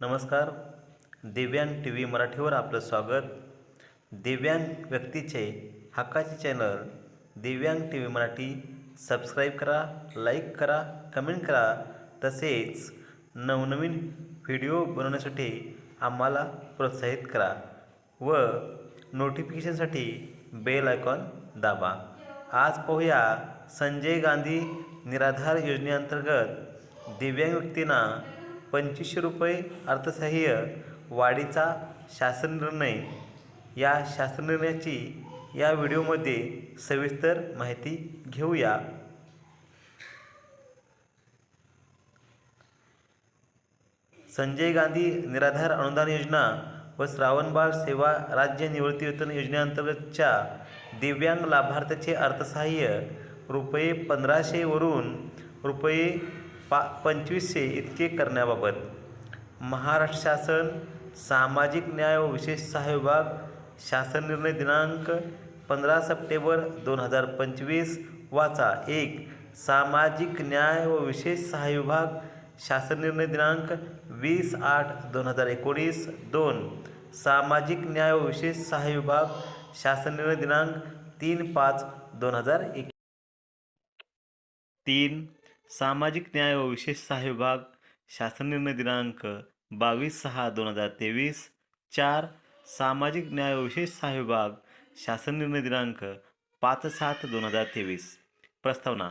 नमस्कार. दिव्यांग T V मराठीवर आपलं स्वागत. दिव्यांग व्यक्तीचे हक्काचे channel Divyang T V Marathi subscribe करा लाईक करा कमेंट करा. तसेच नवनवीन व्हिडिओ बनवण्यासाठी आम्हाला प्रोत्साहित करा व नोटिफिकेशनसाठी बेल आयकॉन दाबा. आज पाहूया संजय गांधी निराधार योजनेअंतर्गत दिव्यांग व्यक्तींना पंचवीसशे रुपये अर्थसहाय्य वाढीचा शासन निर्णय या शासन निर्णयाची या व्हिडिओमध्ये सविस्तर माहिती घेऊया. संजय गांधी निराधार अनुदान योजना व श्रावणबाळ सेवा राज्य निवृत्तीवेतन योजनेअंतर्गतच्या दिव्यांग लाभार्थ्याचे अर्थसहाय्य रुपये पंधराशेवरून रुपये पा पंचवीसशे इतके करण्याबाबत. महाराष्ट्र शासन सामाजिक न्याय व विशेष सहाय्य विभाग शासन निर्णय दिनांक पंधरा सप्टेंबर दोन हजार पंचवीस वाचा एक. सामाजिक न्याय व विशेष सहाय्य विभाग शासन निर्णय दिनांक वीस आठ दोन हजार एकोणीस दोन. सामाजिक न्याय व विशेष सहाय्य विभाग शासन निर्णय दिनांक तीन पाच दोन हजार एक तीन. सामाजिक न्याय व विशेष सहाय्य विभाग शासन निर्णय दिनांक बावीस सहा दोन हजार तेवीस. चार सामाजिक न्याय व विशेष सहाय्य विभाग शासन निर्णय दिनांक पाच सात दोन हजार तेवीस. प्रस्तावना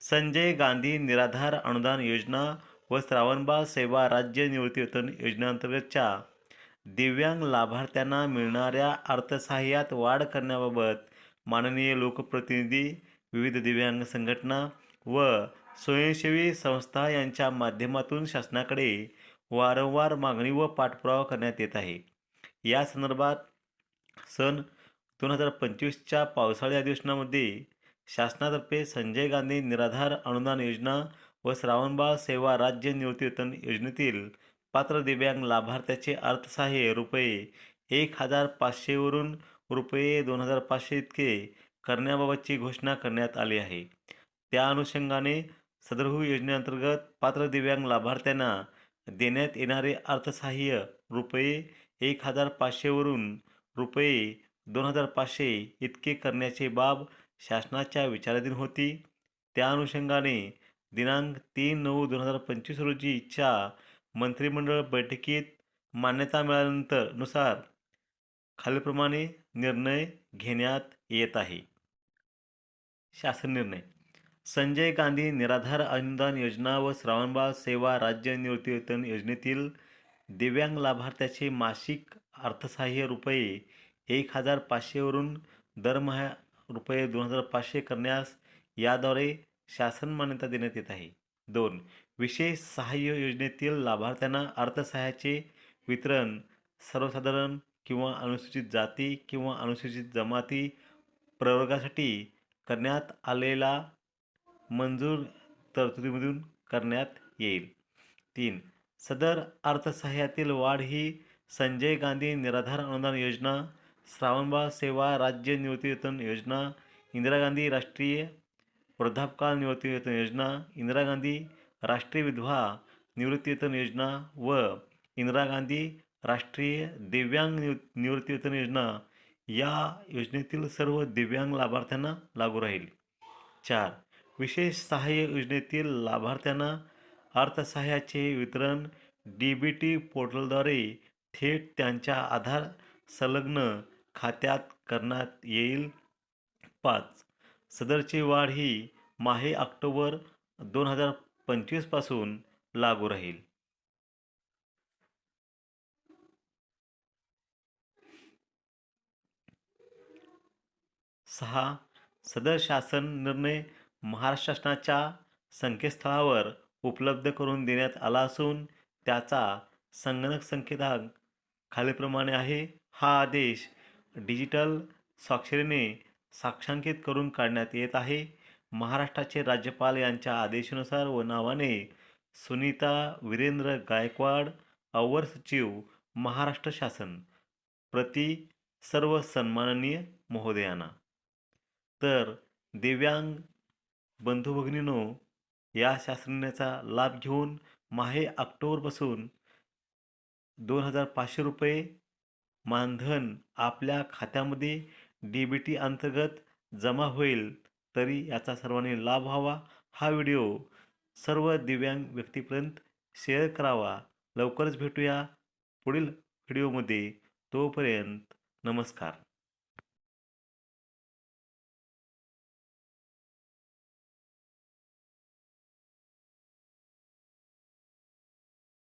संजय गांधी निराधार अनुदान योजना व श्रावणबाळ सेवा राज्य निवृत्तीवेतन योजनेअंतर्गतच्या दिव्यांग लाभार्थ्यांना मिळणाऱ्या अर्थसहाय्यात वाढ करण्याबाबत माननीय लोकप्रतिनिधी विविध दिव्यांग संघटना व स्वयंसेवी संस्था यांच्या माध्यमातून शासनाकडे वारंवार मागणी व पाठपुरावा करण्यात येत आहे. या संदर्भात सन दोन हजार पंचवीसच्या पावसाळी अधिवेशनामध्ये शासनातर्फे संजय गांधी निराधार अनुदान योजना व श्रावणबाळ सेवा राज्य निवृत्तीवेतन योजनेतील पात्र दिव्यांग लाभार्थ्याचे अर्थसहाय्य रुपये एक हजार पाचशेवरून रुपये दोन हजार पाचशे इतके करण्याबाबतची घोषणा करण्यात आली आहे. त्या अनुषंगाने सदरहू हो योजनेअंतर्गत पात्र दिव्यांग लाभार्थ्यांना देण्यात येणारे अर्थसहाय्य रुपये एक हजार पाचशेवरून रुपये दोन हजार पाचशे इतके करण्याची बाब शासनाच्या विचाराधीन होती. त्या अनुषंगाने दिनांक तीन नऊ दोन हजार पंचवीस रोजीच्या मंत्रिमंडळ बैठकीत मान्यता मिळाल्यानंतरनुसार खालीलप्रमाणे निर्णय घेण्यात येत आहे. शासन निर्णय संजय गांधी निराधार अनुदान योजना व श्रावणबाळ सेवा राज्य निवृत्तीवेतन योजनेतील दिव्यांग लाभार्थ्याचे मासिक अर्थसहाय्य रुपये एक हजार पाचशेवरून दरमहा रुपये दोन हजार पाचशे करण्यास याद्वारे शासन मान्यता देण्यात येत आहे. दोन विशेष सहाय्य योजनेतील लाभार्थ्यांना अर्थसहाय्याचे वितरण सर्वसाधारण किंवा अनुसूचित जाती किंवा अनुसूचित जमाती प्रवर्गासाठी करण्यात आलेला मंजूर तरतुदीमधून करण्यात येईल. तीन सदर अर्थसहाय्यातील वाढ ही संजय गांधी निराधार अनुदान योजना श्रावणबाळ सेवा राज्य निवृत्तीवेतन योजना इंदिरा गांधी राष्ट्रीय वृद्धापकाळ निवृत्तीवेतन योजना इंदिरा गांधी राष्ट्रीय विधवा निवृत्तीवेतन योजना व इंदिरा गांधी राष्ट्रीय दिव्यांग निव निवृत्तीवेतन योजना या योजनेतील सर्व दिव्यांग लाभार्थ्यांना लागू राहील. चार विशेष सहाय्य योजनेतील लाभार्थ्यांना अर्थसहाय्याचे वितरण डी बी टी पोर्टलद्वारे थेट त्यांच्या आधार संलग्न खात्यात करण्यात येईल. पाच. सदरची वाढ ही माहे ऑक्टोबर दोन हजार पंचवीसपासून लागू राहील. सहा. सदर शासन निर्णय महाराष्ट्र शासनाच्या संकेतस्थळावर उपलब्ध करून देण्यात आला असून त्याचा संगणक संकेतांक खालीलप्रमाणे आहे. हा आदेश डिजिटल स्वाक्षरीने साक्षांकित करून काढण्यात येत आहे. महाराष्ट्राचे राज्यपाल यांच्या आदेशानुसार व नावाने सुनीता वीरेंद्र गायकवाड अवर सचिव महाराष्ट्र शासन प्रति सर्व सन्माननीय महोदयांना. तर दिव्यांग बंधू भगिनीनो या शास्त्रज्ञाचा लाभ घेऊन माहे ऑक्टोबरपासून दोन हजार पाचशे रुपये मानधन आपल्या खात्यामध्ये डी बी टी अंतर्गत जमा होईल तरी याचा सर्वांनी लाभ व्हावा. हा व्हिडिओ सर्व दिव्यांग व्यक्तीपर्यंत शेअर करावा. लवकरच भेटूया पुढील व्हिडिओमध्ये. तोपर्यंत नमस्कार.